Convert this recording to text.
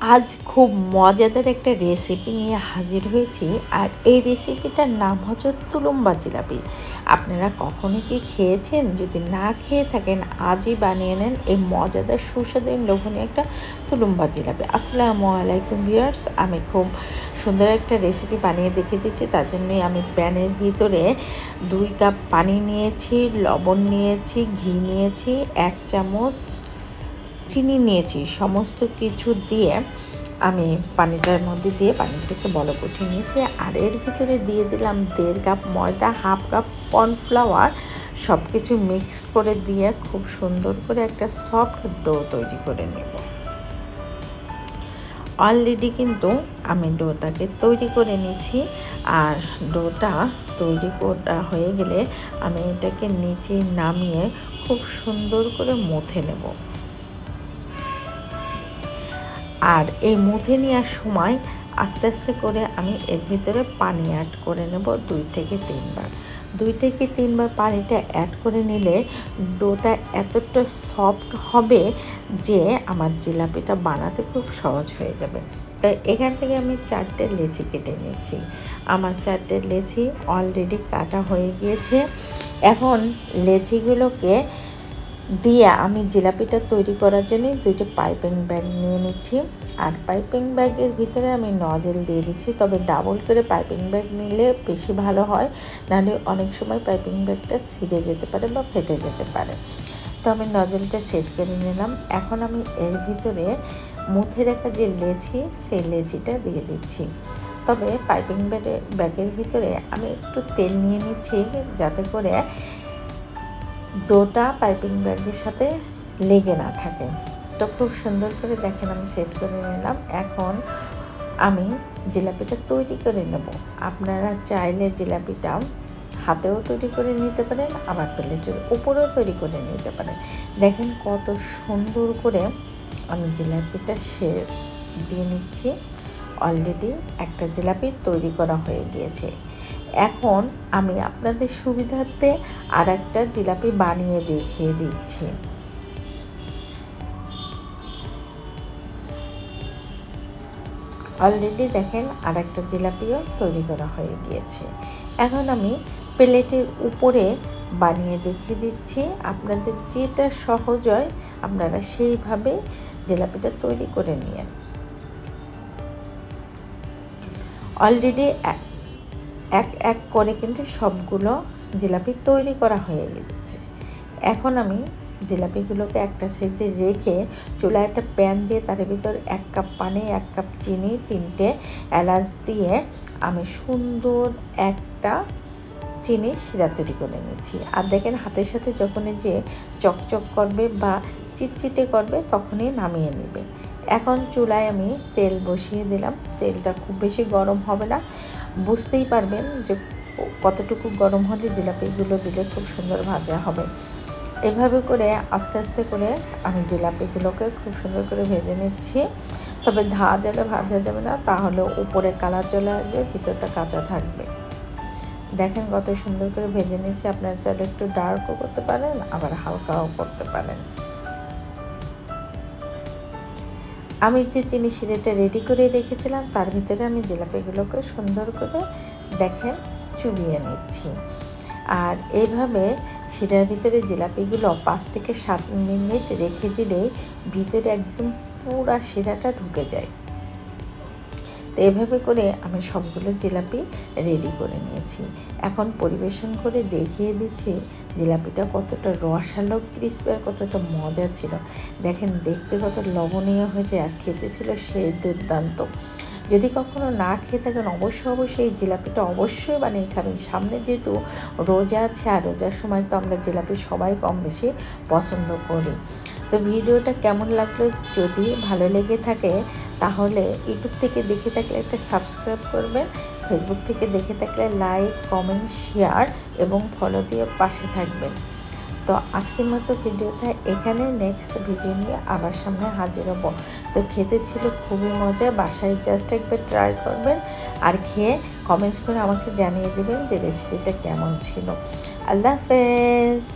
আজ খুব মজাদার একটা রেসিপি নিয়ে হাজির হয়েছি আর এই রেসিপিটার নাম হচ্ছে তুলুম্বা জিলাপি। আপনারা কখনো কি খেয়েছেন? যদি না খেয়ে থাকেন, আজই বানিয়ে নেন এই মজাদার সুস্বাদু লোভনীয় একটা তুলুম্বা জিলাপি। আসসালামু আলাইকুম ভিউয়ার্স আমি খুব সুন্দর একটা রেসিপি বানিয়ে দেখিয়ে দিচ্ছি। তার জন্যে আমি প্যানের ভিতরে দুই কাপ পানি নিয়েছি, লবণ নিয়েছি, ঘি নিয়েছি, এক চামচ চিনি নিয়েছি, সমস্ত কিছু দিয়ে আমি পানিটার মধ্যে দিয়ে পানিটাকে বল উঠিয়ে নিয়েছি। আর এর ভিতরে দিয়ে দিলাম দেড় কাপ ময়দা, হাফ কাপ কর্নফ্লাওয়ার সব কিছু মিক্স করে দিয়ে খুব সুন্দর করে একটা সফট ডো তৈরি করে নেব। অলরেডি কিন্তু আমি ডোটাকে তৈরি করে নিয়েছি। আর ডোটা তৈরি করা হয়ে গেলে আমি এটাকে নিচে নামিয়ে খুব সুন্দর করে মথে নেব। আর এই মুথে নেওয়ার সময় আস্তে আস্তে করে আমি এর ভিতরে পানি অ্যাড করে নেব দুই থেকে তিনবার। দুই থেকে তিনবার পানিটা অ্যাড করে নিলে ডোটা এতটা সফট হবে যে আমার জিলাপিটা বানাতে খুব সহজ হয়ে যাবে। তাই এখান থেকে আমি চারটে লেচি কেটে নিচ্ছি। আমার চারটে লেচি অলরেডি কাটা হয়ে গিয়েছে। এখন লেচিগুলোকে দিয়ে আমি জিলাপিটা তৈরি করার জন্য দুইটা পাইপিং ব্যাগ নিয়ে নিচ্ছি। আর পাইপিং ব্যাগের ভিতরে আমি নজেল দিয়ে দিচ্ছি, তবে ডাবল করে পাইপিং ব্যাগ নিলে বেশি ভালো হয়। নাহলে অনেক সময় পাইপিং ব্যাগটা ছিঁড়ে যেতে পারে বা ফেটে যেতে পারে। তো আমি নজলটা সেট করে নিলাম। এখন আমি এর ভিতরে মুথে রাখা যে লেচি, সেই লেচিটা দিয়ে দিচ্ছি। তবে পাইপিং ব্যাগের ব্যাগের ভিতরে আমি একটু তেল নিয়ে নিচ্ছি, যাতে করে ডোটা পাইপিং ব্যাগের সাথে লেগে না থাকে। তো খুব সুন্দর করে দেখেন আমি সেট করে নিলাম। এখন আমি জিলাপিটা তৈরি করে নেব। আপনারা চাইলে জিলাপিটা হাতেও তৈরি করে নিতে পারেন, আবার প্লেটের উপরেও তৈরি করে নিতে পারেন। দেখেন কত সুন্দর করে আমি জিলাপিটা সে দিয়ে নিচ্ছি। অলরেডি একটা জিলাপি তৈরি করা হয়ে গিয়েছে। এখন আমি আপনাদের সুবিধার্থে আর একটা জিলাপি বানিয়ে দেখিয়ে দিচ্ছি। অলরেডি দেখেন আর একটা জিলাপিও তৈরি করা হয়ে গিয়েছে। এখন আমি প্লেটের উপরে বানিয়ে দেখিয়ে দিচ্ছি। আপনাদের যেটা সহজ হয়, আপনারা সেইভাবে জিলাপিটা তৈরি করে নিয়ে অলরেডি এক এক করে কিন্তু সবগুলো জিলাপি তৈরি করা হয়ে গেছে। এখন আমি জিলাপিগুলোকে একটা সাইডে রেখে চুলায় একটা প্যান দিয়ে তার ভিতর এক কাপ পানি, এক কাপ চিনি, তিনটে এলাচ দিয়ে আমি সুন্দর একটা চিনি শিরা তৈরি করে নিয়েছি। আর দেখেন হাতের সাথে যখনই যে চকচক করবে বা চিটচিটে করবে তখনই নামিয়ে নেবে। এখন চুলায় আমি তেল বসিয়ে দিলাম। তেলটা খুব বেশি গরম হবে না। বুঝতেই পারবেন যে কতটুকু গরম হলে জিলাপিগুলো দিলে খুব সুন্দর ভাজা হবে। এভাবে করে আস্তে আস্তে করে আমি জিলাপিগুলোকে খুব সুন্দর করে ভেজে নিচ্ছি। তবে ধা জলে ভাজা যাবে না, তাহলে উপরে কালার চলে আসবে, ভিতরটা কাঁচা থাকবে। দেখেন কত সুন্দর করে ভেজে নিচ্ছি। আপনার চাইলে একটু ডার্কও করতে পারেন, আবার হালকাও করতে পারেন। আমি যে চিনি শিরেটা রেডি করে রেখেছিলাম, তার ভিতরে আমি জিলাপিগুলোকে সুন্দর করে দেখেন চুবিয়ে নিচ্ছি। আর এইভাবে শিরার ভিতরে জিলাপিগুলো পাঁচ থেকে সাত মিনিট রেখে দিলে ভিতরে একদম পুরা শিরাটা ঢুকে যায়। তো এভাবে করে আমি সবগুলো জিলাপি রেডি করে নিয়েছি। এখন পরিবেশন করে দেখিয়ে দিচ্ছি জিলাপিটা কতটা রসালো ক্রিস্পি আর কতটা মজা ছিল। দেখেন, দেখতে কত লবণীয় হয়েছে আর খেতে ছিল সেই দুর্দান্ত। যদি কখনো না খেয়ে থাকেন অবশ্যই অবশ্যই এই জিলাপিটা অবশ্যই বানিয়ে খাবেন। সামনে যেহেতু রোজা আছে, আর রোজার সময় তো আমরা জিলাপি সবাই কম বেশি পছন্দ করি। তো ভিডিওটা কেমন লাগল যদি ভালো লেগে থাকে, তাহলে ইউটিউব থেকে দেখে থাকলে একটা সাবস্ক্রাইব করবেন, ফেসবুক থেকে দেখে থাকলে লাইক, কমেন্ট, শেয়ার এবং ফলো দিয়ে পাশে থাকবেন। তো আজকের মতো ভিডিওটা এখানে নেক্সট ভিডিও নিয়ে আবার সামনে হাজির হব। তো খেতে ছিল খুবই মজা, বাসায় জাস্ট একবার ট্রাই করবেন আর খেয়ে কমেন্টস করে আমাকে জানিয়ে দেবেন যে রেসিপিটা কেমন ছিল। আল্লাহ হাফেজ।